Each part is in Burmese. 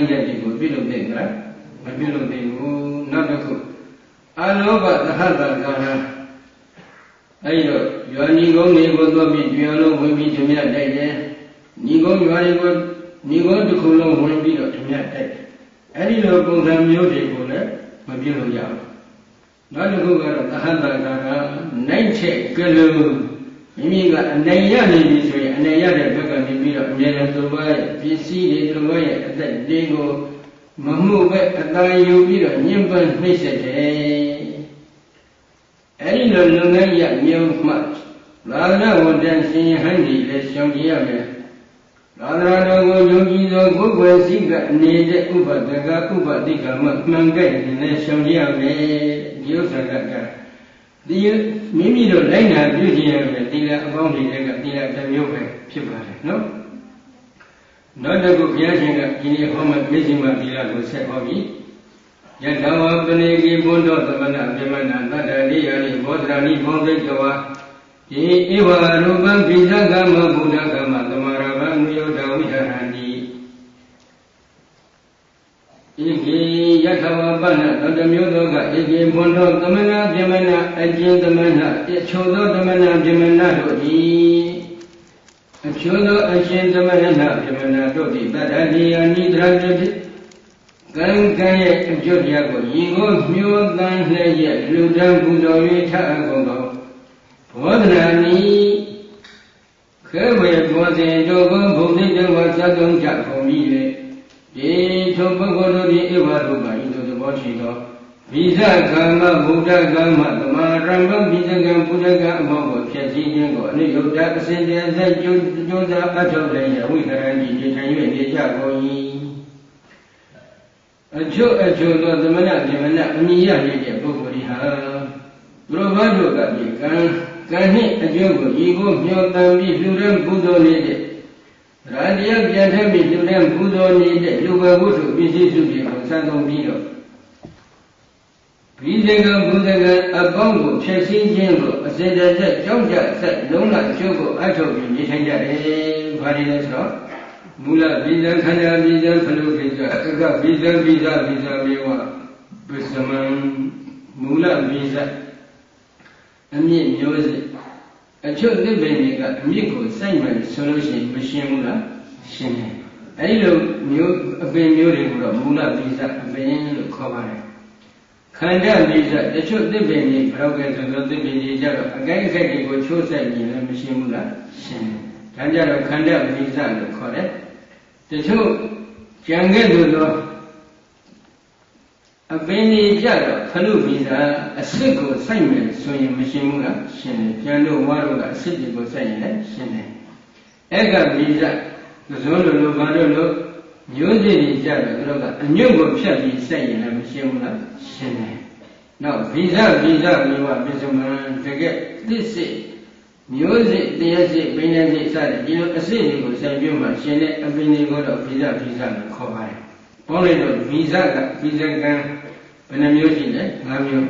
န်းရက်တွေကိုပြုလုပ်တဲ့ကလားမပြုလုပ်တဲ့ဘူးနောက်တစ်ခုအလောဘသဟတကာရအဲဒီတော့ရွာညီကုန်းတွေကိုသွားပြီးကျွေလုံးဝင်ပြီးဓမြတိုက်တယ်ညီကုန်းရွာတွေကိုညီကုန်းတစ်ခုလုံးဝင်ပြီးတော့ဓမြတိုက်တယ်အဲဒီလိုပုံစံမျိုးတွေကိုလည်းမပြုလုပ်ရဘူးနောက်တစ်ခုကတော့သဟတကာရနိုင်ချက်ကလေး မိမိကအနိုင်ရနေပြီဆိုရင်အနေရတဲ့ဘက်ကနေပြီးတော့အမြဲတမ်းသူဘာရဲ့ပစ္စည်းတွေသူဘာရဲ့အသက်တွေကိုမမှုပဲအတန်ယူပြီးတော့ညှဉ်းပန်းနှိပ်စက်တယ်အဲဒီလိုလုပ်ငန်းရမျိုးမှသာသနာဝန်တန်ရှင်ဟန်ဒီလည်းရှောင်ကြရမယ်သာသနာတော်ကိုယုံကြည်သောကိုယ်ွယ်စိကနေတဲ့ဥပဒကဥပတိကမှမှန်ကြိုက်နေရှောင်ကြရမယ်ဒီဥစ္စာက ဒီမိမိတို့လိုက်နာပြုခြင်းရမယ်သီလအပေါင်းတွေကသီလတစ်မျိုးပဲဖြစ်ပါတယ်နော်နောက်တစ်ခုဘုရားရှင်ကဒီနေ့ဟောမဲ့မေဇိမသီလကိုဆက်ဟောပြီးယထဝပနေကိဘုဒ္ဓသမဏပြမနာတတ္တရိယာရိဘောဓရာနိဘောသိကဝါဒီဧဝရူပံပိသကမဘုဒ္ဓကမသမရဗံနုယောဓဝိဟရဏိဣကိယထဝ ပနသတ္တမျိုးသောကဣကိဘွန်သောသမဏပြမနာအကျဉ်သမဏအချိုသောသမဏပြမနာတို့သည်အချိုသောအရှင်သမဏပြမနာတို့သည်တတ္တတိယနိဒရတိကံကံရဲ့အကျိုးတရားကိုရင်ကိုမျောတန်းလျက်လူတန်းပူဇော်၍ထအပ်ကုန်သောဘောဓနာနိခဲဝေဘောဇင်တို့ကိုဘုံသိတဝသတ်သုံးကြကုန်ပြီလေဒီထိုပုဂ္ဂိုလ်တို့သည်ဧဝရုပ္ပဤသို့သဘော ရှိသောဘိဇကမ္မဗုဒ္ဓကမ္မသမာရမ္မဘိဇကံဘုဒ္ဓကံအမောကိုဖြည့်ဆည်းခြင်းကိုအနိယုတ်တအစဉ်တည်းဆက်ကျိုးကျိုးစားအထောက်လည်းယဝိခရဏီဒီထိုင်၍နေကြကုန်၏အချို့အချို့သောသမဏဇမဏအမိရနေတဲ့ပုဂ္ဂိုလ်ဟာဘုရောဘတို့ကဒီကံကံနှင့်အကျိုးကိုဤကိုမျှော်တန်ပြီးလှူတဲ့ပူဇော်နေတဲ့ရာတရားပြန်ထက်ပြီးလှူတဲ့ပူဇော်နေတဲ့လူပဲဝတ္ထုပစ္စည်းစုတွေကိုစံသုံးပြီးတော့ ဘိဇကဘုဇကအပေါင်းကိုဖြည့်ဆည်းခြင်းကိုအစဉ်တည်းကြောင့်ကြဆက်လုံးလအကျိုးကိုအထောက်ပြီးနေထိုင်ကြတယ်။ဘာတွေလဲဆိုတော့မူလဘိဇံခန္ဓာဘိဇံခလုခိဇအကဘိဇံဘိဇဘိဇမေဝပစ္စမံမူလဘိဇအမြင့်မျိုးစစ်အချုပ်သစ်ပင်တွေကအမြင့်ကိုစိုက်မယ်ဆိုလို့ရှိရင်မရှင်းဘူးလားရှင်းတယ်အဲဒီလိုမျိုးအပင်မျိုးတွေကိုတော့မူလဘိဇအပင်လို့ခေါ်ပါတယ် ခန္ဓာဘိဇတချို့သစ်ပင်တွေဘယ်တော့ကဲဆိုတော့သစ်ပင်တွေကြတော့အကိုက်အခက်တွေကိုချိုးဆက်ရင်လည်းမရှင်းဘူးလားရှင်းတယ်ဒါကြတော့ခန္ဓာဘိဇလို့ခေါ်တယ်တချို့ကြံခဲ့လို့တော့အပင်ကြီးကြတော့ခလုဗီဇာအစ်စ်ကိုစိုက်မယ်ဆိုရင်မရှင်းဘူးလားရှင်းတယ်ကျန်တို့ဝါတို့ကအစ်စ်တွေကိုစိုက်ရင်လည်းရှင်းတယ်အဲ့ကဗီဇာကစုံးလို့လို့ဘာလို့လို့ မျိုးစစ်ကြီးကြတော့သူတို့ကအညွန့်ကိုဖြတ်ပြီးစိုက်ရင်လည်းမရှင်းဘူးလားရှင်းတယ်နောက်ဗီဇဗီဇမျိုးကပြစ္ဆမံတကယ်သစ္စေမျိုးစစ်တရားစစ်ဘိညာစစ်စတဲ့ဒီလိုအစစ်တွေကိုဆိုင်ပြုမှရှင်တဲ့အပင်တွေကိုတော့ဗီဇဗီဇလို့ခေါ်ပါတယ်။ပေါင်းလိုက်တော့ဗီဇကဗီဇကံဘယ်နှမျိုးရှိလဲ၅မျိုး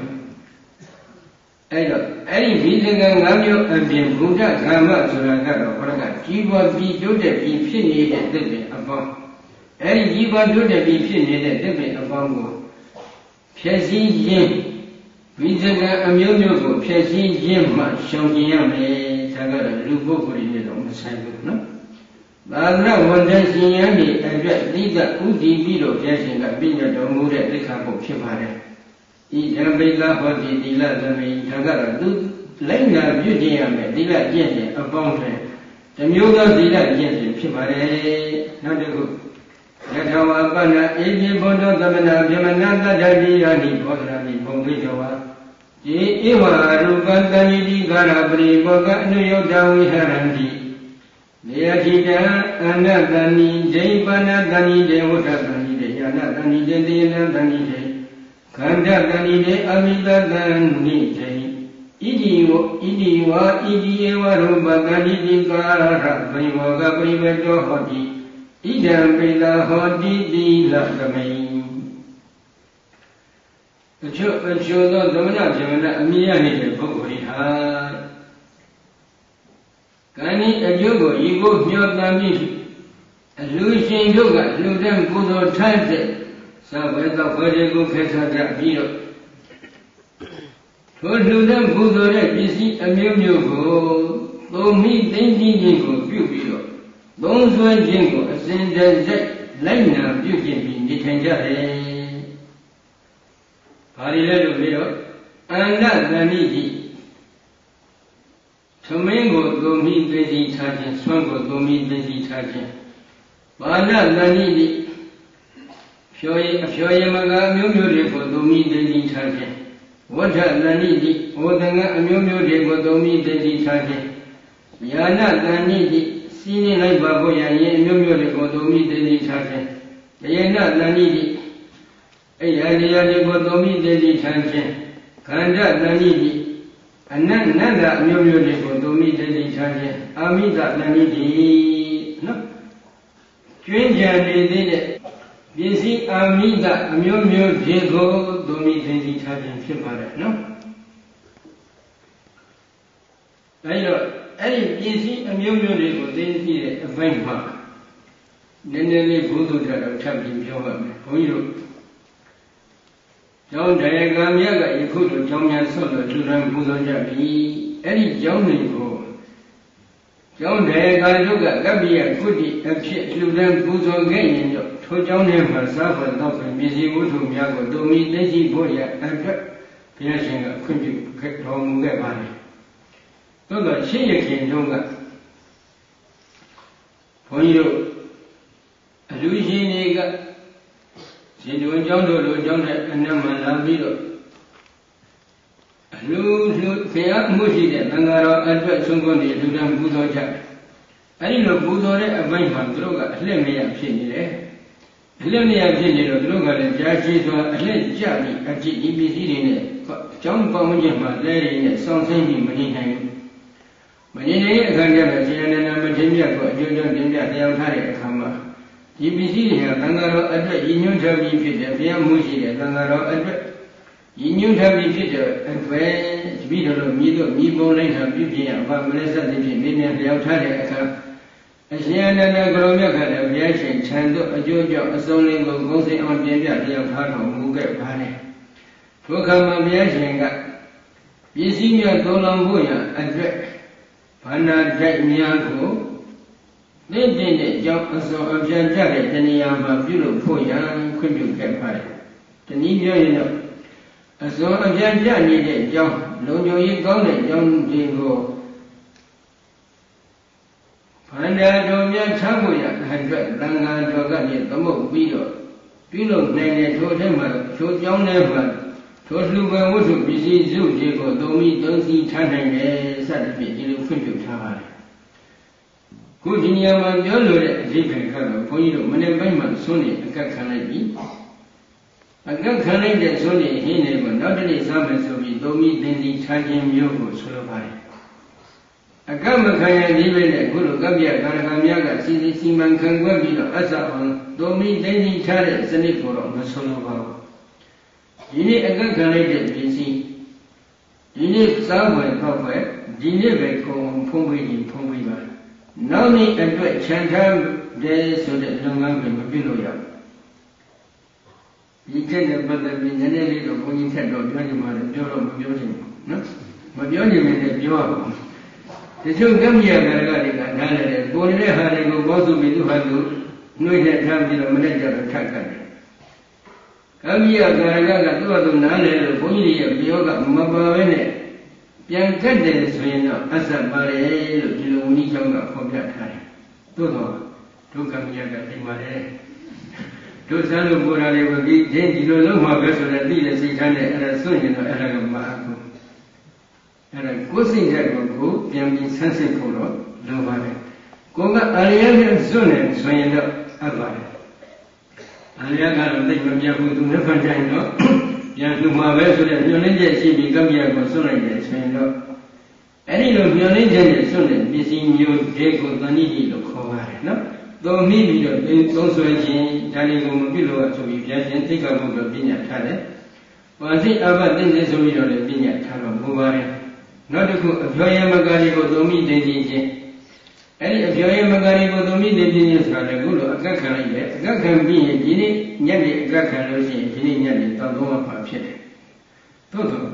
အဲ့တော့အဲ့ဒီဗီဇကံ၅မျိုးအပြင်ဘုဒ္ဓဓမ္မဆိုတာကတော့ဘုရားကကြီးပွားပြီးတိုးတက်ပြီးဖြစ်နေတဲ့သစ်ပင်အပေါင်း အဲ့ဒီကြီးပွားတိုးတက်ပြီးဖြစ်နေတဲ့သစ်ပင်အပေါင်းကိုဖြည့်ဆည်းခြင်းဝိဇကံအမျိုးမျိုးကိုဖြည့်ဆည်းခြင်းမှရှောင်ကျင်ရမယ်ဒါကတော့လူပုဂ္ဂိုလ်တွေတော့မဆိုင်ဘူးနော်သာသနာဝန်ထမ်းရှင်ရန်ဒီအတွက်သီးသဥတည်ပြီးတော့ဘုရားရှင်ကပြညတ်တော်မူတဲ့သိက္ခာပုဒ်ဖြစ်ပါတယ်ဤဓမ္မိကဟောတိသီလသမိဒါကတော့သူလိုက်နာပြုကျင့်ရမယ်သီလကျင့်ခြင်းအပေါင်းထဲတမျိုးသောသီလကျင့်ခြင်းဖြစ်ပါတယ်နောက်တစ်ခု ယထဝပဏအေပိဘုဒ္ဓသမဏဗြဟ္မဏတတ္တိယာနိဘောဓရာနိဘုံသိတောဝါဒီဧဝရူပတဏိတိကာရပရိဘောကအနုယုတ်တဝိဟရန္တိနေယတိတံအနတ္တနိဒိပနတဏိတေဝတ္တတဏိတေယနာတဏိတေတေနတဏိတေခန္ဓတဏိတေအမိတတဏိတေဣတိဝဣတိဝဣတိဧဝရူပတဏိတိကာရပရိဘောကပရိဝေတောဟောတိ ဣဒံပိလဟောတိတိလသမိအချို့အချို့သောသမဏဇမဏအမိရနေတဲ့ပုဂ္ဂိုလ်တွေဟာကံဤအကျိုးကိုဤကိုမျှော်တမ်းပြီးအလူရှင်တို့ကလူတဲ့ပူဇော်ထားတဲ့သဘွေသောဘွေတွေကိုခေဆကြပြီးတော့ထိုလူတဲ့ပူဇော်တဲ့ပစ္စည်းအမျိုးမျိုးကိုသုံးမိသိသိခြင်းကိုပြုပြီးတော့ သုံးဆွဲခြင်းကိုအစဉ်တစိုက်လိုက်နာပြုကျင့်ပြီးနေထိုင်ကြတယ်။ဘာတွေလဲလို့ပြီးတော့အန္တသဏိတိသမင်းကိုသုံးမိသိသိထားခြင်းဆွမ်းကိုသုံးမိသိသိထားခြင်းဘာနသဏိတိဖြောရအဖြောရမကအမျိုးမျိုးတွေကိုသုံးမိသိသိထားခြင်းဝဋ္ဌသဏိတိဝတ္တငအမျိုးမျိုးတွေကိုသုံးမိသိသိထားခြင်းယာနသဏိတိ စီးနေလိုက်ပါဖို့ရရင်အမျိုးမျိုးတွေကိုသုံးမိသိသိထားခြင်းယေနသဏိတိအဲ့ရတရားတွေကိုသုံးမိသိသိထားခြင်းခန္ဓာသဏိတိအနတ်နန္ဒအမျိုးမျိုးတွေကိုသုံးမိသိသိထားခြင်းအာမိတသဏိတိနော်ကျွင်းကြံနေသေးတဲ့ပစ္စည်းအာမိတအမျိုးမျိုးတွေကိုသုံးမိသိသိထားခြင်းဖြစ်ပါတယ်နော်ဒါကြောင့် အဲ့ဒီပစ္စည်းအမျိုးမျိုးတွေကိုသိသိတဲ့အပိုင်းမှာနည်းနည်းလေးဘုဒ္ဓတော်ထပ်ပြီးပြောပါမယ်ဘုန်းကြီးတို့ကျောင်းတရားကမြတ်ကယခုလိုကျောင်းများဆော့လို့လူရန်ပူဇော်ကြပြီအဲ့ဒီကျောင်းတွေကိုကျောင်းတရားကတို့ကကပ္ပိယကုတိအဖြစ်လူရန်ပူဇော်ခဲ့ရင်တော့ထိုကျောင်းထဲမှာစားဖွယ်တော့ဖွယ်မြည်ဝတ္ထုများကိုတုံမီသိရှိဖို့ရအတွက်ဘုရားရှင်ကခွင့်ပြုခဲ့တော်မူခဲ့ပါတယ် သို့တော့ရှင်းရခင်တုန်းကဘုန်းကြီးတို့အလူရှင်တွေကရှင်တွင်ကျောင်းတို့လိုကျောင်းတဲ့အနက်မှလာပြီးတော့အလူလူဖျားမှုရှိတဲ့သံဃာတော်အတွက်ဆုံးကုန်နေလူတန်းပူဇော်ကြအဲဒီလိုပူဇော်တဲ့အပိုင်းမှာသူတို့ကအလှည့်မရဖြစ်နေတယ်အလှည့်မရဖြစ်နေတော့သူတို့ကလည်းကြားရှိစွာအလှည့်ကြပြီးအကြည့်ဒီပစ္စည်းတွေနဲ့ကျောင်းပေါင်းခြင်းမှာလဲရည်နဲ့စောင့်ဆိုင်ပြီးမနေနိုင်ဘူး မနေနိုင်တဲ့အခါကျတော့ရှင်ရဏမထေရမြတ်ကိုအကျိုးကြောင့်တင်ပြတရားထားတဲ့အခါမှာဒီပစ္စည်းတွေဟာသံဃာတော်အတွက်ရည်ညွှန်းထားပြီးဖြစ်တယ်ဘုရားမှုရှိတဲ့သံဃာတော်အတွက်ရည်ညွှန်းထားပြီးဖြစ်တဲ့အခွဲတပိတော်တို့မြည်တို့မြည်ပုံလိုက်တာပြည့်ပြည့်အဘာမလဲစသည်ဖြင့်မိမြန်တရားထားတဲ့အခါအရှင်အနန္ဒကရောမြတ်ကလည်းဘုရားရှင်ခြံတို့အကျိုးကြောင့်အစုံလင်ကိုဂုဏ်စိအောင်ပြင်ပြတရားထားတော်မူခဲ့ပါတယ်ဒုက္ခမှာဘုရားရှင်ကပစ္စည်းများသုံးလောင်ဖို့ရအတွက် ဘာနာတိုက်များကိုနေ့တင်တဲ့အကြောင်းအစောအပြန်ကြတဲ့တဏှာမှာပြုလုပ်ဖို့ရန်ခွင့်ပြုခဲ့ပါတယ်။တနည်းပြောရင်တော့အစောအပြန်ကြနေတဲ့အကြောင်းလုံခြုံရေးကောင်းတဲ့အကြောင်းတွေကိုဗန္ဒာတော်များချဖို့ရအတွက်သံဃာတော်ကနေသမုတ်ပြီးတော့ပြုလုပ်နိုင်တဲ့ထိုထဲမှာထိုကြောင်းထဲမှာထိုလှူပန်ဝတ္ထုပစ္စည်းစုတွေကိုသုံးပြီးသုံးစီထားနိုင်တယ် စသဖြင့်ဒီလိုဖွင့်ပြထားပါတယ်ခုဒီနေရာမှာပြောလို့တဲ့အဓိပ္ပာယ်ကတော့ဘုန်းကြီးတို့မနေ့ပိုင်းမှာဆွနေအကက်ခံလိုက်ပြီအကက်ခံလိုက်တဲ့ဆွနေဟင်းတွေကိုနောက်တနေ့စားမယ်ဆိုပြီးသုံးပြီးသင်စီထားခြင်းမျိုးကိုဆိုလိုပါတယ်အကမခံရသေးပဲနဲ့ခုလိုကပ္ပိယကာရကများကစီစီစီမံခံွက်ပြီးတော့အစအောင်သုံးပြီးသင်စီထားတဲ့စနစ်ကိုတော့မဆိုလိုပါဘူးဒီနေ့အကက်ခံလိုက်တဲ့ပစ္စည်း ဒီနေ့စားဖွယ်တော့ပဲဒီနေ့ပဲခုံဖုံးပြီးရင်ဖုံးပြီးပါနောက်နေ့အတွက်ခြံထားတယ်ဆိုတဲ့လုပ်ငန်းတွေမပြုလို့ရဘူးဒီထက်တဲ့ပတ်သက်ပြီးနည်းနည်းလေးတော့ဘုန်းကြီးထက်တော့ပြောချင်ပါတယ်ပြောတော့မပြောချင်ဘူးနော်မပြောချင်ရင်လည်းပြောရပါဘူးတချို့ကမ္မရကရကတွေကနားလည်းကိုယ်နဲ့ဟာတွေကိုဘောစုပြီးသူဟာသူနှွေးနဲ့ထားပြီးတော့မနဲ့ကြတော့ထပ်ကတ်တယ် ကမ္မရကရကကသူ့ဟာသူနားလည်းလို့ဘုန်းကြီးရဲ့ပြောကမပါဘဲနဲ့ပြန်ကတ်တယ်ဆိုရင်တော့အဆက်ပါတယ်လို့ဒီလိုဝိနည်းကျောင်းကဖော်ပြထားတယ်။သို့တော့ဒုက္ခမြတ်ကဒီမှာလေဒုစမ်းလို့ပေါ်တာလေးကိုဒီချင်းဒီလိုလုံးမှာပဲဆိုတော့သိတဲ့စိတ်ထားနဲ့အဲ့ဒါစွန့်ရင်တော့အဲ့ဒါကမအားဘူး။အဲ့ဒါကိုယ်စိတ်ဓာတ်ကိုပြန်ပြီးဆန်းစစ်ဖို့တော့လိုပါတယ်။ကိုကအရိယနဲ့စွန့်နေဆိုရင်တော့အပ်ပါတယ်။ အရိယကတော့သိမပြတ်ဘူးသူနဲ့ဖန်တိုင်းတော့ပြန်လူမှာပဲဆိုတဲ့ညွှန်လင်းချက်ရှိပြီးကမ္မရာကိုစွန့်လိုက်တယ်ဆိုရင်တော့အဲ့ဒီလိုညွှန်လင်းချက်နဲ့စွန့်တဲ့ပစ္စည်းမျိုးတွေကိုသဏိတိလို့ခေါ်ပါတယ်နော်။သုံးမိပြီးတော့သုံးဆွဲခြင်းဒါတွေကိုမပြုလို့ဆိုပြီးပြန်ခြင်းသိက္ခာပုဒ်တော့ပညာထားတယ်။ဝါစိအဘသိစေဆိုပြီးတော့လည်းပညာထားတော့မူပါတယ်။နောက်တစ်ခုအပြောရမကားလေးကိုသုံးမိသိခြင်းချင်း အဲ့ဒီအပြောရင်မကာရီကိုသမီးနေပြင်းဆိုတာလည်းခုလိုအကက်ခံလိုက်တယ်အကက်ခံပြီးရင်ဒီနေ့ညက်နေအကက်ခံလို့ရှိရင်ဒီနေ့ညက်နေတောက်သုံးမှာဖြစ်တယ်သို့တော့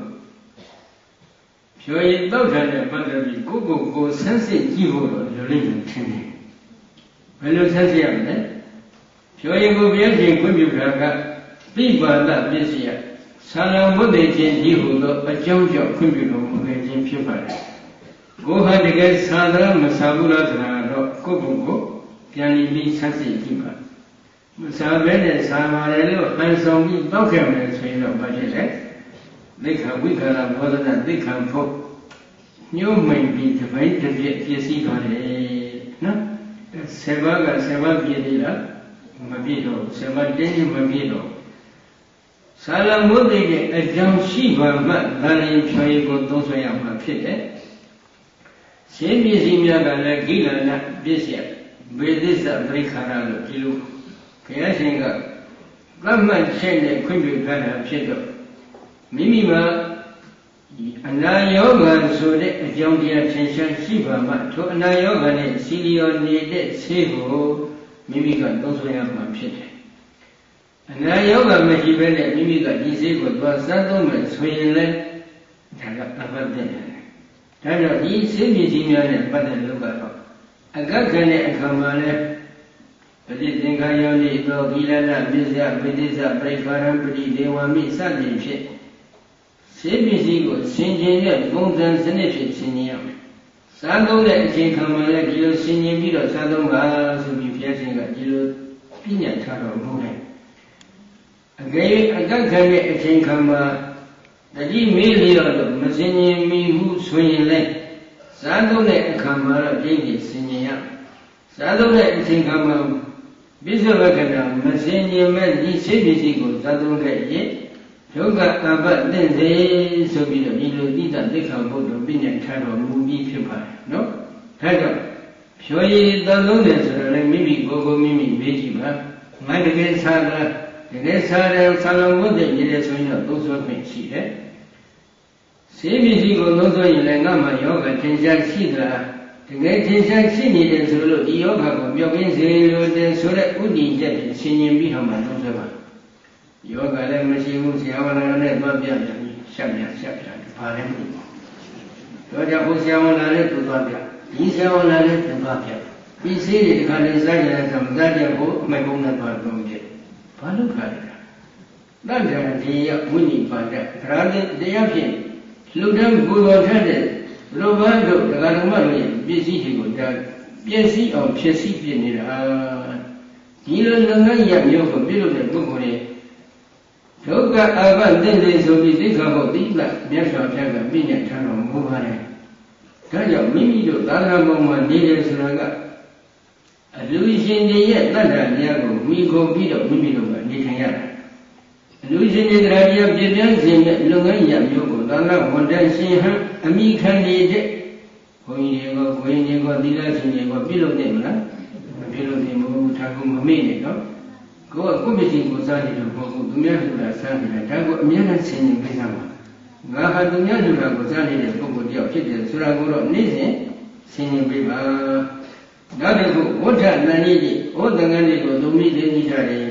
ပြောရင်တောက်တယ်နဲ့ပတ်သက်ပြီးကိုကိုကိုဆန်းစစ်ကြည့်ဖို့တော့လိုလိမ့်မယ်ထင်တယ်ဘယ်လိုဆန်းစစ်ရမလဲပြောရင်ကိုဘုရားရှင်ခွင့်ပြုတာကသိပါဒပစ္စယဆန္ဒဝတ္တေခြင်းဒီဟုသောအကြောင်းကြောင့်ခွင့်ပြုတော်မူခြင်းဖြစ်ပါတယ် ကိုဟာတကယ်သာသနာမဆာဘူးလားဆိုတာတော့ကိုယ့်ဘုံကိုပြန်ပြီးဆန်းစစ်ကြည့်ပါမဆာဘဲနဲ့ဆာပါတယ်လို့ဟန်ဆောင်ပြီးတောက်ခဲ့မယ်ဆိုရင်တော့ဘာဖြစ်လဲသိက္ခာဝိခါရဘောဓနာသိက္ခာဖို့ညှို့မိန်ပြီးတစ်ပိုင်းတစ်ပြည့်ပြည့်စည်သွားတယ်နော်ဆယ်ပါးကဆယ်ပါးပြည့်သေးလားမပြည့်တော့ဆယ်ပါးတင်းတင်းမပြည့်တော့ဆာလမုဒ္ဒေရဲ့အကြောင်းရှိပါမှဒါရင်ဖြော်ရည်ကိုသုံးဆွဲရမှာဖြစ်တယ် ရှင်းပစ္စည်းများကလည်းဂိလနာပစ္စယဘေဒိစ္စပရိခါရလို့ဒီလိုဘုရားရှင်ကကမ္မချက်နဲ့ခွင့်ပြုထားတာဖြစ်တော့မိမိမှာအနာယောဂဆိုတဲ့အကြောင်းတရားထင်ရှားရှိပါမှထိုအနာယောဂနဲ့စီလျော်နေတဲ့ဆေးကိုမိမိကသုံးဆွဲရမှာဖြစ်တယ်အနာယောဂမရှိဘဲနဲ့မိမိကဒီဆေးကိုသွားစမ်းသုံးမယ်ဆိုရင်လည်းဒါကအပတ်တဲ့တယ် ဒါကြောင့်ဒီဆေးပစ္စည်းများနဲ့ပတ်သက်လို့ကတော့အကက္ခနဲ့အခါမှာလည်းပฏิသင်္ခါယောနိသောသီလနာပစ္စယဝိသေသပရိခါရံပတိဒေဝမိစသည်ဖြင့်ဆေးပစ္စည်းကိုဆင်ခြင်တဲ့ပုံစံစနစ်ဖြင့်ဆင်ခြင်ရမယ်။စားသုံးတဲ့အချိန်ခါမှာလည်းဒီလိုဆင်ခြင်ပြီးတော့စားသုံးပါဆိုပြီးဘုရားရှင်ကဒီလိုပြညတ်ထားတော်မူတယ်။အကယ်အကက္ခရဲ့အချိန်ခါမှာ တတိမေးလျော်လို့မစင်ញင်မိဟုဆိုရင်လည်းဇာတုတဲ့အခါမှာတော့ပြည့်ပြည့်စင်ញင်ရဇာတုတဲ့အချိန်ခါမှာပိဿဝကနာမစင်ញင်မဲ့ဒီစိတ်ပစ္စည်းကိုဇာတုခဲ့ရင်ဒုက္ခအပတ်တင့်စေဆိုပြီးတော့ဒီလိုတိတ္တသိက္ခာဘုဒ္ဓပြည့်ညတ်ထားတော်မူပြီးဖြစ်ပါတယ်နော်ဒါကြောင့်ဖြောရည်သံလုံးတယ်ဆိုတော့လည်းမိမိကိုယ်ကိုမိမိမေးကြည့်ပါငါတကယ်စားတာတကယ်စားတယ်ဆံလုံးဝတ်တဲ့ရည်ရဆိုရင်တော့သုံးဆွဲခွင့်ရှိတယ် ဆေးပစ္စည်းကိုသုံးဆွဲရင်လည်းငါမှယောဂထင်ရှားရှိသလားတကယ်ထင်ရှားရှိနေတယ်ဆိုလို့ဒီယောဂကိုပြောင်းရင်းစေလို့တဲ့ဆိုတဲ့ဥဒိချက်ဖြင့်ဆင်ញင်ပြီးတော့မှသုံးဆွဲပါယောဂလည်းမရှိဘူးဆရာဝန်လည်းနဲ့သွားပြပြန်ပြီးရှက်ပြန်ရှက်ပြန်ဘာလည်းမဟုတ်ဘူးတော့ကြောင့်ဘုဆရာဝန်လည်းသူသွားပြဒီဆရာဝန်လည်းသူသွားပြဒီဆေးတွေဒီခါလေးစိုက်ရတဲ့ဆိုမစားကြဘူးအမေကုန်းနဲ့သွားသုံးဖြစ်ဘာလို့ခါလဲတန်ကြဒီယဝိနိပါဒတရားတရားဖြင့် လူတန်းပူဇော်ထက်တဲ့လူဘန်းတို့ဒကာဓမ္မတို့ရဲ့ပစ္စည်းတွေကိုဒါပျက်စီးအောင်ဖြစ်စီပြနေတာဒီလိုလုပ်ငန်းရမျိုးကိုပြုလုပ်တဲ့ပုဂ္ဂိုလ်တွေဒုက္ခအဘတင့်တယ်ဆိုပြီးသိက္ခာပုဒ်တိလမြတ်စွာဘုရားကပြည့်ညတ်ထားတော်မူပါတယ်ဒါကြောင့်မိမိတို့သာသနာ့ဘုံမှာနေတယ်ဆိုတာကအလူရှင်တွေရဲ့တတ္တတရားကိုမိခိုပြီးတော့မိမိတို့ကနေထိုင်ရတာ လူရှင်တွေတရားပြပြပြခြင်းနဲ့လုပ်ငန်းရမျိုးကိုသာသနာဝန်တန်းရှင်ဟန်အမိခံနေတဲ့ဘုန်းကြီးတွေကဘုန်းကြီးတွေကသီလရှင်တွေကပြုလုပ်နေမလားမပြုလုပ်နေဘူးထာကုမမေ့နဲ့နော်ကိုယ်ကကိုယ့်ပစ္စည်းကိုစားနေလို့ဘုရားသူများလူတာစားနေတာဒါကိုအမြဲတမ်းဆင်ញင်ပေးတာပါငါဟာသူများလူတာကိုစားနေတဲ့ပုဂ္ဂိုလ်တယောက်ဖြစ်တယ်ဆိုတာကိုတော့နေ့စဉ်ဆင်ញင်ပေးပါနောက်တစ်ခုဝဋ္ဌနန္ဒီကြီးဟောတန်ခါးလေးကိုသူမိသေးကြီးကြတယ်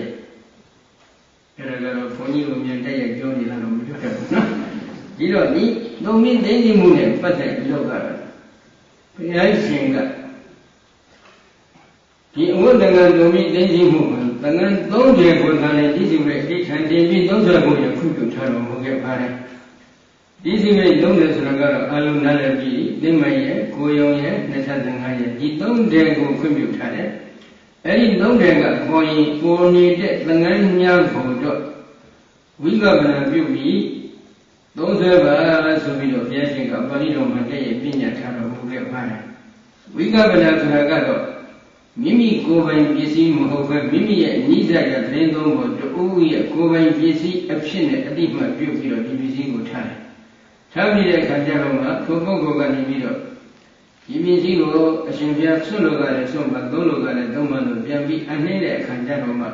အဲ့ဒါကတော့ဘုန်းကြီးကိုမြန်တက်ရပြောနေလားတော့မပြောတတ်ဘူးနော်ဒီတော့ဒီသုံးမိသိသိမှုနဲ့ပတ်သက်ပြီးတော့ကတော့ဘုရားရှင်ကဒီအဝတ်တန်ခါးသုံးမိသိသိမှုကတန်ခါး30ကိုသာလည်းဒီစီမဲ့အိဋ္ဌံတင်ပြီး30ကိုရခုပြုထားတော်မူခဲ့ပါတယ်ဒီစီမဲ့30ဆိုတာကတော့အလုံးနားလည်ပြီးသိမရဲ့ကိုယုံရဲ့25ရဲ့ဒီ30ကိုခွင့်ပြုထားတယ် အဲ့ဒီသုံးတယ်ကခေါ်ရင်ပေါ်နေတဲ့သငန်းများကိုတော့ဝိကပနာပြုပြီးသုံးဆွဲပါဆိုပြီးတော့ဘုရားရှင်ကပါဠိတော်မှာတည့်ရပြညာထားတော်မူခဲ့ပါတယ်ဝိကပနာဆိုတာကတော့မိမိကိုယ်ပိုင်ပစ္စည်းမဟုတ်ဘဲမိမိရဲ့အနိစ္စရသတင်းသုံးဖို့တူရဲ့ကိုယ်ပိုင်ပစ္စည်းအဖြစ်နဲ့အတိမတ်ပြုပြီးတော့ဒီပစ္စည်းကိုထားတယ်ထားပြီးတဲ့အခါကျတော့မှကိုယ်ပုဂ္ဂိုလ်ကနေပြီးတော့ ဒီပစ္စည်းကိုအရှင်ဘုရားဆွတ်လို့ကလည်းဆွတ်မှသုံးလို့ကလည်းသုံးမှလို့ပြန်ပြီးအနှိမ့်တဲ့အခါကျတော့မှ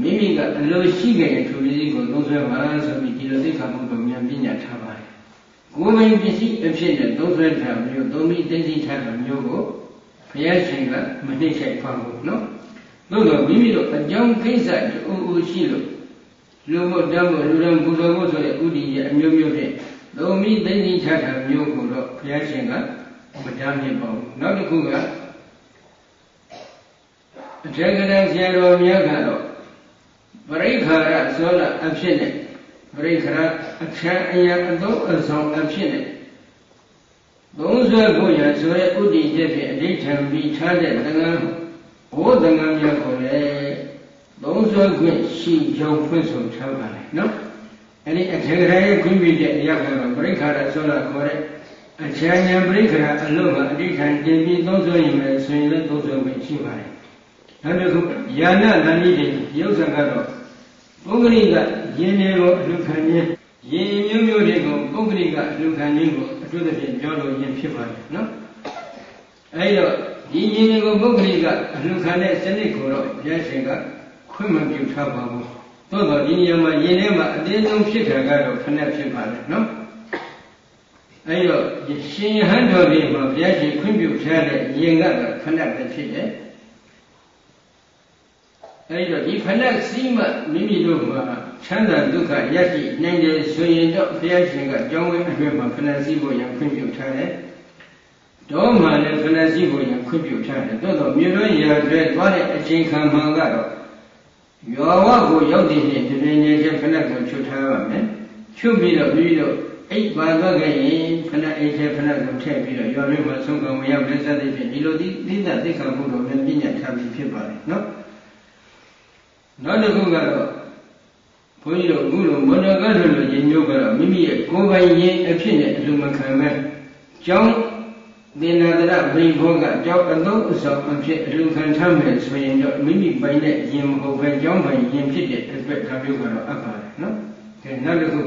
မိမိကအလိုရှိခဲ့တဲ့ထိုပစ္စည်းကိုသုံးဆွဲပါဆိုပြီးဒီလိုသိက္ခာပုဒ်တော်မြန်ပညာထားပါတယ်။ကိုယ်ပိုင်ပစ္စည်းအဖြစ်နဲ့သုံးဆွဲထားမျိုးသုံးပြီးသိသိထားတာမျိုးကိုဘုရားရှင်ကမနှိမ့်ဆိုင်ပါဘူးနော်သို့တော့မိမိတို့အကြောင်းကိစ္စတူအိုရှိလို့လူဖို့တတ်ဖို့လူတော်ပူဇော်ဖို့ဆိုတဲ့ဥဒိယအမျိုးမျိုးဖြင့်သုံးမိသိသိချတာမျိုးကိုတော့ဘုရားရှင်က မတမ်းမြင်ပါဘူးနောက်တစ်ခုကအထေကရဆရာတော်များကတော့ပရိခါရသောလအဖြစ်နဲ့ပရိခါရအခမ်းအရာအသုံးအဆောင်အဖြစ်နဲ့သုံးဆွဲဖို့ရဆိုရဲဥဒိချက်ဖြင့်အဋ္ဌံပြီးထားတဲ့သံဃာဘိုးသံဃာများကိုလည်းသုံးဆွဲခွင့်ရှိကြောင်းဖွင့်ဆိုထားပါလေနော်အဲ့ဒီအထေကရရဲ့ခွင့်ပြုတဲ့အရာကတော့ပရိခါရသောလခေါ်တဲ့ အချမ်းဉာဏ်ပရိခါရအလို့ကအဋ္ဌံတင်ပြီးသုံးဆွဲရင်လည်းဆိုရင်လည်းသုံးဆွဲခွင့်ရှိပါတယ်နောက်တစ်ခုယာနတန်ကြီးတွေရုပ်စံကတော့ပုဂ္ဂလိကယင်းတွေကိုအလှခံခြင်းယင်းမျိုးမျိုးတွေကိုပုဂ္ဂလိကအလှခံခြင်းကိုအထူးသဖြင့်ပြောလို့ရင်းဖြစ်ပါတယ်နော်အဲဒီတော့ဒီယင်းတွေကိုပုဂ္ဂလိကအလှခံတဲ့စနစ်ကိုတော့ဘုရားရှင်ကခွင့်မပြုထားပါဘူးသို့တော့ဒီနေရာမှာယင်းထဲမှာအသေးဆုံးဖြစ်တာကတော့ခဏဖြစ်ပါတယ်နော် အဲဒီတော့ရှင်ဟန်တော်ကြီးမှာဘုရားရှင်ခွင့်ပြုထားတဲ့ယင်းကတော့ခဏပဲဖြစ်တယ်အဲဒီတော့ဒီဖဏတ်စီးမှမိမိတို့မှာချမ်းသာဒုက္ခရရှိနိုင်တယ်ဆိုရင်တော့ဘုရားရှင်ကကြောင်းဝဲအရွယ်မှာဖဏတ်စီးဖို့ရန်ခွင့်ပြုထားတယ်။တော့မှလည်းဖဏတ်စီးဖို့ရန်ခွင့်ပြုထားတယ်။သို့တော့မြေလွဲရာတွဲသွားတဲ့အချိန်ခံမှကတော့ယောဝကိုရောက်တဲ့နေ့ဒီနေ့နေ့ချင်းဖဏတ်ကိုချွတ်ထားရမယ်။ချွတ်ပြီးတော့ပြီးတော့ အိပ်ပါသွားခဲ့ရင်ဖဏတ်အိတ်ထဲဖဏတ်ကိုထည့်ပြီးတော့ယောလွဲမှာဆုံးကောင်မရောက်တဲ့စသဖြင့်ဒီလိုဒီသိတဲ့သိက္ခာပုဒ်တော်များပြညာထားပြီးဖြစ်ပါတယ်နော်။နောက်တစ်ခုကတော့ဘုန်းကြီးတို့အခုလိုမောဒကတို့လိုရင်မျိုးကတော့မိမိရဲ့ကိုယ်ပိုင်ရင်အဖြစ်နဲ့အလိုမခံပဲကျောင်းသင်္နာတရဘိဘောကကျောင်းအသုံးအဆောင်အဖြစ်အလိုခံထားမယ်ဆိုရင်တော့မိမိပိုင်တဲ့ရင်မဟုတ်ပဲကျောင်းပိုင်ရင်ဖြစ်တဲ့အတွက်ဒါမျိုးကတော့အပ်ပါတယ်နော်။ဒါနောက်တစ်ခု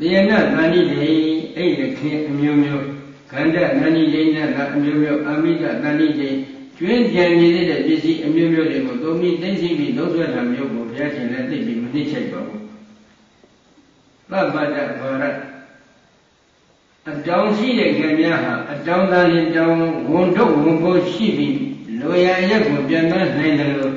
တရားနာတဏိတိအဲ့ဒီခင်အမျိုးမျိုးခန္ဓာတဏိတိနာအမျိုးမျိုးအမိတတဏိတိကျွင်းကြံနေတဲ့ပစ္စည်းအမျိုးမျိုးတွေကိုသုံးပြီးသိသိပြီးသုံးဆွဲတာမျိုးကိုဘုရားရှင်လည်းသိပြီးမနှိမ့်ချိုက်ပါဘူးသဗ္ဗတဘာရအတောင်ရှိတဲ့ကံများဟာအတောင်သားရင်တောင်ဝန်ထုတ်ဝန်ကိုရှိပြီးလိုရာရက်ကိုပြန်မနိုင်တယ်လို့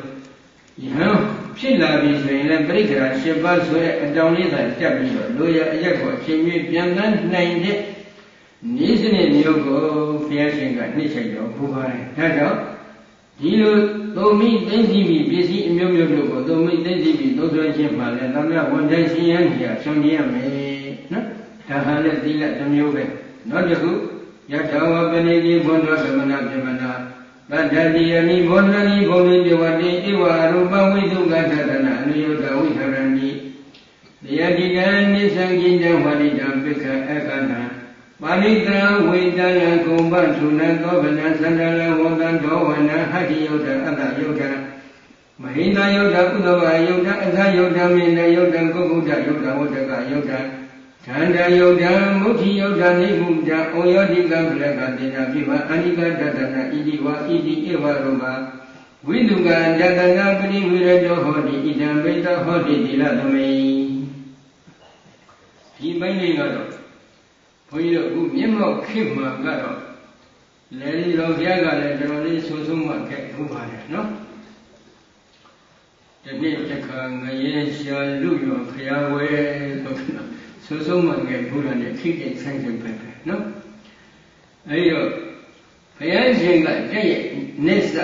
ယဟန် ဖြစ်လာပြီဆိုရင်လည်းပရိက္ခရာ၈ပါးဆိုတဲ့အတောင်လေးသာတက်ပြီးတော့လိုရာအရက်ကိုအချိန်ကြီးပြန်မနိုင်တဲ့ဤစနစ်မျိုးကိုဘုရားရှင်ကနှိမ့်ချိုက်တော်မူပါတယ်ဒါကြောင့်ဒီလိုသုံးမိသိသိပြီးပစ္စည်းအမျိုးမျိုးတို့ကိုသုံးမိသိသိပြီးသုံးဆွဲခြင်းမှလည်းသမယဝန်တိုင်းရှင်ရန်ကြီးဆောင်ကြရမယ်နော်ဒါဟာလည်းသီလတစ်မျိုးပဲနောက်တစ်ခုယထာဝပဏိတိဘုံတော်သမဏပြမနာ တတ္တတိယနိဘောဓနိဘုံလိတဝတိဧဝရူပဝိတုကသတနာအနုယတဝိဟရဏိတရားတိကံနိသံကိတံဝရိတံပိက္ခအခန္ဓာပါဠိတံဝေတယကုံပထုနသောဗနသန္တလဝန္တံဒောဝနဟတ္တိယုတ်တအတ္တယုတ်တမဟိတယုတ်တကုသဝယုတ်တအသယုတ်တမေနယုတ်တကုက္ကုတယုတ်တဝတ္တကယုတ်တ ဌန္တယုတ်တမုဋ္ဌိယုတ်တနိမှုတဩယောတိကံပလကတေနာပြိမအနိကတတနာဣတိဝါဣတိဧဝရောမဝိတုကံတတနာပရိဝိရတောဟောတိဣဒံဘိတဟောတိတိလသမိဒီပိုင်းလေးကတော့ဘုန်းကြီးတို့အခုမျက်မှောက်ခေတ်မှာကတော့လေဒီတော်ဘုရားကလည်းတော်တော်လေးဆိုးဆုံးမှခဲ့ဟုတ်ပါတယ်နော်ဒီနေ့တစ်ခါငရဲရှာလူရောဖျားဝဲဆို ဆိုးဆုံးမှခဲ့ဘုရားနဲ့ခိကိဆိုင်ဆိုင်ပဲနော်အဲဒီတော့ဘုရားရှင်ကတည့်ရဲ့နိစ္စ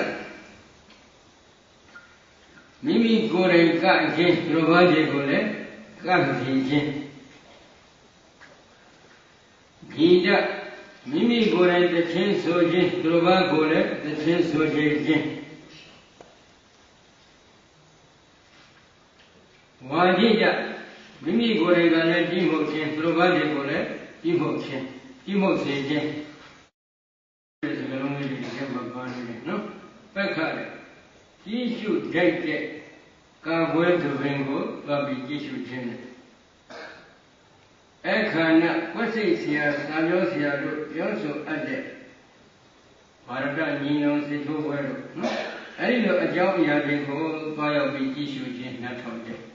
မိမိကိုယ်တိုင်ကခြင်းသူတော်ဘာကြီးကိုလည်းကခြင်းဂီတမိမိကိုယ်တိုင်တခြင်းဆိုခြင်းသူတော်ဘာကိုယ်လည်းတခြင်းဆိုခြင်းခြင်းဝါကြည့်ကြ မိမိကိုယ်တိုင်ကလည်းကြီးမှုခြင်းသူတော်ဘာတွေကိုလည်းကြီးမှုခြင်းကြီးမှုစေခြင်းဒီစကလုံးလေးတွေချက်မပါနေတယ်နော်ပက်ခါတယ်ကြီးရှုကြိုက်တဲ့ကာပွဲသူပင်ကိုသွားပြီးကြီးရှုခြင်းနဲ့အခါနဝစိတ်ဆရာသာပြောဆရာတို့ပြောဆိုအပ်တဲ့ဘာရတညီနောင်စေထိုးပွဲတို့နော်အဲ့ဒီလိုအကြောင်းအရာတွေကိုသွားရောက်ပြီးကြည့်ရှုခြင်းနှတ်ထောင်တဲ့မဟာ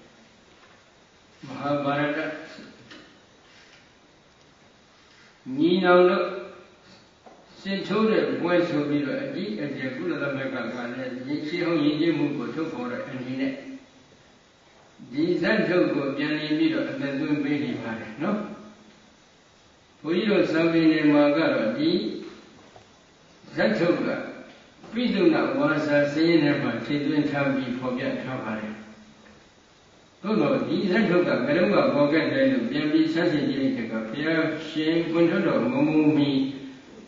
ဗာရတညီနောင်တို့စစ်ထိုးတဲ့ပွဲဆိုပြီးတော့အကြီးအကျယ်ကုလသမဂ္ဂကလည်းရရှိအောင်ရည်ကြည်မှုကိုထုတ်ပေါ်တဲ့အနေနဲ့ဒီဇတ်ထုတ်ကိုပြန်လည်ပြီးတော့အသက်သွင်းပေးနေပါတယ်နော်ဘုန်းကြီးတို့သံဃာနေမှာကတော့ဒီဇတ်ထုတ်ကပိသုဏဝါစာစည်းရဲမှာခြေသွင်းထားပြီးဖော်ပြထားပါတယ် သို့တော့ဒီဇတ်ထုတ်ကဘယ်တော့မှပေါ်ခဲ့တယ်လို့ပြန်ပြီးဆက်ရှင်ကြည့်တဲ့အခါဘုရားရှင်ကွန်ထွတ်တော်မုံမူမီ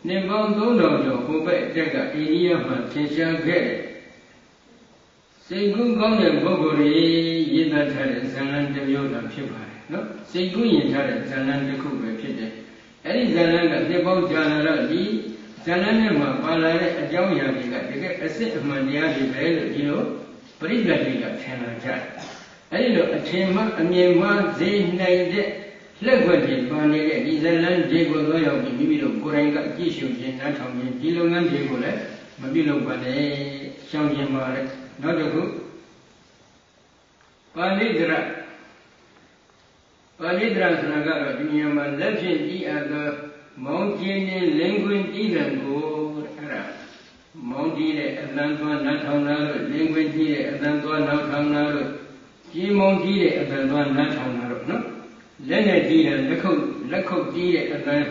နှစ်ပေါင်း3000ကျော်ဟိုဘက်အတက်ကအိန္ဒိယမှာသင်ရှားခဲ့တဲ့စိတ်ကူးကောင်းတဲ့ပုဂ္ဂိုလ်တွေရည်သားထားတဲ့ဇာလံတစ်မျိုးသာဖြစ်ပါတယ်နော်စိတ်ကူးရင်ထားတဲ့ဇာလံတစ်ခုပဲဖြစ်တယ်အဲ့ဒီဇာလံကနှစ်ပေါင်းကြာလာတော့ဒီဇာလံနဲ့မှာပါလာတဲ့အကြောင်းအရာတွေကတကယ်အစ်စ်အမှန်တရားတွေပဲလို့ဒီလိုပရိသတ်တွေကထင်လာကြတယ် အဲ့ဒီလိုအထင်မှအမြင်မှဈေးနိုင်တဲ့လက်ွက်တွေပါနေတဲ့ဒီဇလန်တွေကိုသွားရောက်ပြီးမိမိတို့ကိုယ်တိုင်ကကြည့်ရှုခြင်းနားထောင်ခြင်းဒီလုပ်ငန်းတွေကိုလည်းမပြုလုပ်ပါနဲ့ရှောင်ခြင်းပါလေနောက်တစ်ခုပါဠိဒရပါဠိဒရဆိုတာကတော့ဒီနေရာမှာလက်ဖြင့်ကြည့်အပ်သောမောင်းကျင်းနဲ့လင်းခွင်းတည်တယ်ကိုအဲ့ဒါမောင်းကြည့်တဲ့အတန်သွားနားထောင်တာလို့လင်းခွင်းကြည့်တဲ့အတန်သွားနားထောင်တာလို့ ကြီးမောင်းကြည့်တဲ့အတန်သွားနားထောင်တာလို့နော်လက်နဲ့ကြည့်တယ်လက်ခုပ်လက်ခုပ်ကြည့်တဲ့အတန်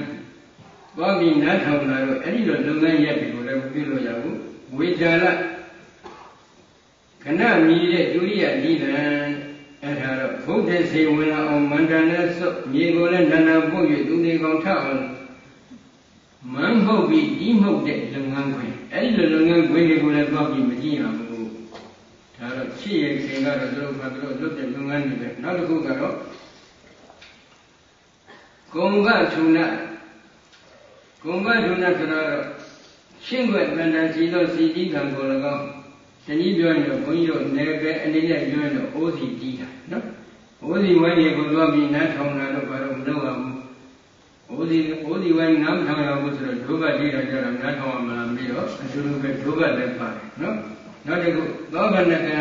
သွားပြီးနားထောင်တာလို့အဲ့ဒီလိုလုပ်ငန်းရက်တွေကိုလည်းမပြုလို့ရဘူးဝေဇာလခဏမြည်တဲ့ဒုရိယနိဒံအဲ့ဒါတော့ဘုဒ္ဓစေဝင်လာအောင်မန္တန်နဲ့စွတ်မြေကိုလည်းနန္ဒပုတ်၍သူတွေကောင်ထအောင်မန်းမှုတ်ပြီးဤမှုတ်တဲ့လုပ်ငန်းခွင်အဲ့ဒီလိုလုပ်ငန်းခွင်တွေကိုလည်းသွားပြီးမကြည့်ရဘူး ဒါတော့ရှိရခင်ကတော့သူတို့ကသူတို့လုပ်တဲ့လုပ်ငန်းတွေပဲနောက်တစ်ခုကတော့ဂုံကထုဏဂုံကထုဏဆိုတော့ရှင်းွက်တန်တန်စီလို့စီတိကံကို၎င်းတနည်းပြောရင်တော့ဘုန်းကြီးတို့နယ်ပယ်အနေနဲ့ပြောရင်တော့အိုးစီတီးတာနော်အိုးစီဝိုင်းတွေကိုသွားပြီးနားထောင်တာတော့ဘာလို့မလုပ်ရဘူးအိုးစီအိုးစီဝိုင်းနားမထောင်ရဘူးဆိုတော့ဒုက္ခတိတော့ကြတော့နားထောင်ရမလားပြီးတော့အတူတူပဲဒုက္ခလည်းပါတယ်နော် နောက်တစ်ခုသောကနကံ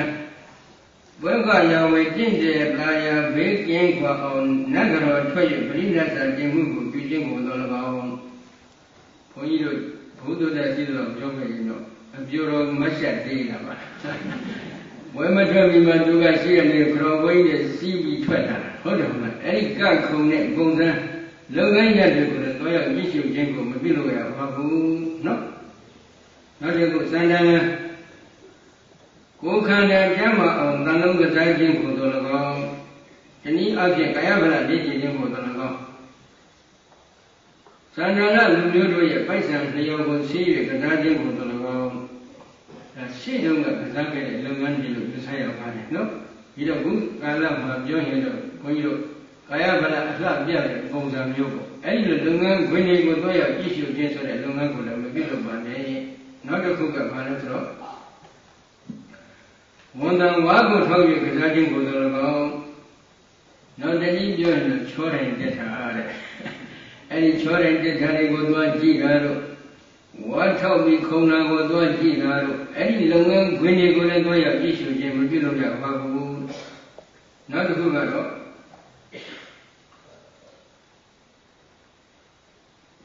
ဘုကယံဝေကျင့်တယ်ပလာယဘေးကင်းခွာအောင်နဂရောထွက်၍ပရိနတ်စာကျင့်မှုကိုပြုခြင်းကိုတော်၎င်းဘုန်းကြီးတို့ဘုဒ္ဓတဲ့ရှိတော်ပြောခဲ့ရင်တော့အပြိုတော်မဆက်သေးတာပါဝဲမထွက်ပြီးမှသူကရှိရနေခရောဘုန်းကြီးစီးပြီးထွက်လာဟုတ်တယ်မလားအဲ့ဒီကခုံတဲ့ပုံစံလုပ်ငန်းရတဲ့ကိုတော့ရောက်ရရှိခြင်းကိုမပြုလို့ရပါဘူးနော်နောက်တစ်ခုစန္ဒန် ကိုယ်ခန္ဓာကျမ်းမာအောင်တန်လုံးကစားခြင်းကိုတော်၎င်းဒီနည်းအပြင်ကာယဗလာလေ့ကျင့်ခြင်းကိုတော်၎င်းသန္တာလလူမျိုးတို့ရဲ့ပိုက်ဆံလျော်ကိုရှိ၍ကစားခြင်းကိုတော်၎င်းဒါရှိတုန်းကကစားခဲ့တဲ့လုပ်ငန်းတွေလို့ပြဆိုင်ရပါတယ်နော်ဒီတော့ခုကာလမှာပြောရင်တော့ဘုန်းကြီးတို့ကာယဗလာအလှပြတဲ့ပုံစံမျိုးပေါ့အဲ့ဒီလိုလုပ်ငန်းခွင်တွေကိုတော့ရပြည့်စုံခြင်းဆိုတဲ့လုပ်ငန်းကိုလည်းမပြုလုပ်ပါနဲ့နောက်တစ်ခုကဘာလဲဆိုတော့ ဝန်တန်ဝါကိုထောက်၍ကစားခြင်းကိုတော်၎င်းနောက်တနည်းပြောရင်ချောတိုင်းတက်တာတဲ့အဲ့ဒီချောတိုင်းတက်တာတွေကိုသွားကြည့်တာတော့ဝါထောက်ပြီးခုံနာကိုသွားကြည့်တာတော့အဲ့ဒီလုပ်ငန်းခွင်တွေကိုလည်းသွားရပြည့်စုံခြင်းမပြုလုပ်ရပါဘူးနောက်တစ်ခုကတော့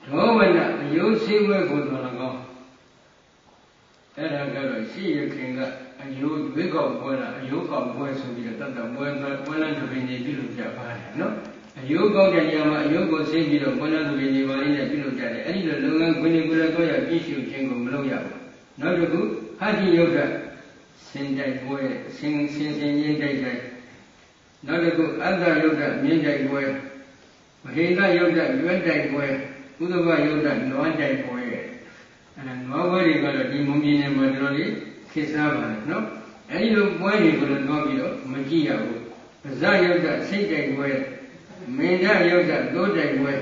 ဒေါဝနအယုစေဝဲကိုတော်၎င်းအဲ့ဒါကတော့ရှိရခင်က အယုဝိကောက်ပွဲလားအယုကောက်ပွဲဆိုပြီးတော့တတ်တပွဲပွဲလန်းတပင်ကြီးပြုလုပ်ကြပါတယ်နော်အယုကောက်တဲ့နေရာမှာအယုကိုဆင်းပြီးတော့ပွဲလန်းတပင်ကြီးပါလိမ့်နဲ့ပြုလုပ်ကြတယ်အဲ့ဒီလိုလုပ်ငန်းခွင်တွေကိုလည်းတော့ရပြည့်စုံခြင်းကိုမလုပ်ရဘူးနောက်တစ်ခုဟာတိယုတ်ကစင်တိုက်ပွဲစင်စင်စင်ရင်းတိုက်တိုက်နောက်တစ်ခုအတ္တယုတ်ကမြင်းတိုက်ပွဲမဟိန္ဒယုတ်ကရွက်တိုက်ပွဲဥဒဘယုတ်ကနွားတိုက်ပွဲအဲနွားပွဲတွေကတော့ဒီမုံပြင်းနေမှာတော်တော်လေး ခေစားပါလေနော်အဲဒီလိုပွဲတွေကိုလည်းတော့ပြီးတော့မကြည့်ရဘူးပဇယုတ်ကစိတ်တိုက်ပွဲမေန္ဒယုတ်ကသိုးတိုက်ပွဲ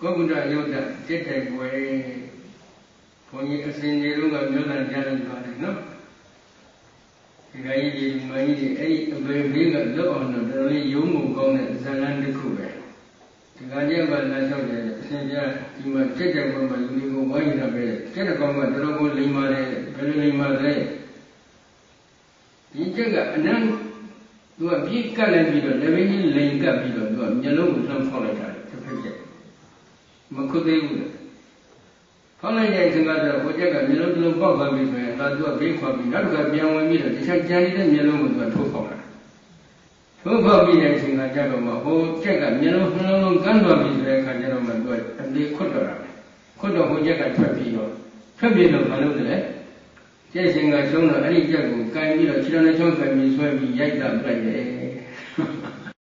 ကောကုတ္တယုတ်ကစိတ်တိုက်ပွဲဘုန်းကြီးအစဉ်တွေလုံးကပြောတာကြားလို့ပါတယ်နော်ဒီကကြီးဒီမကြီးဒီအဲ့ဒီအပေဘေးကလွတ်အောင်တော့တော်တော်လေးယုံမှုကောင်းတဲ့ဇာလန်းတစ်ခုပဲဒီကကြီးကလာလျှောက်တယ်အရှင်ပြဒီမှာစိတ်တိုက်ပွဲမှာလူတွေကိုဝိုင်းနေတာပဲစိတ်ကောင်ကတော်တော်ကိုလိမ္မာတယ်ဘယ်လိုလိမ္မာလဲ ဒီချက်ကအနန္တသူကပြည့်ကတ်လိုက်ပြီးတော့လက်ဘင်းကြီးလိန်ကပ်ပြီးတော့သူကမျက်လုံးကိုလှမ်းဖောက်လိုက်တာတစ်ဖက်ချက်မခုသေးဘူးလေဖခေါင်းလိုက်တဲ့အချိန်ကတော့ဟိုချက်ကမျိုးလုံးတစ်လုံးပေါက်သွားပြီဆိုရင်ဒါသူကဘေးခွာပြီးနောက်တစ်ခါပြန်ဝင်ပြီးတော့တခြားကြံနေတဲ့မျိုးလုံးကိုသူကထိုးပေါက်လာထိုးပေါက်ပြီးတဲ့အချိန်ကကြတော့မှဟိုချက်ကမျိုးလုံးနှလုံးလုံးကန်းသွားပြီဆိုတဲ့အခါကျတော့မှသူကအသေးခွတ်တော့တာခွတ်တော့ဟိုချက်ကထွက်ပြီးတော့ထွက်ပြီးတော့မလုပ်တယ် ကျက်ရှင်ကကျုံးတော့အဲ့ဒီကျက်ကိုကန်ပြီးတော့ခြေတော်နဲ့ကျုံးကန်ပြီးဆွဲပြီးရိုက်တာပြလိုက်တယ်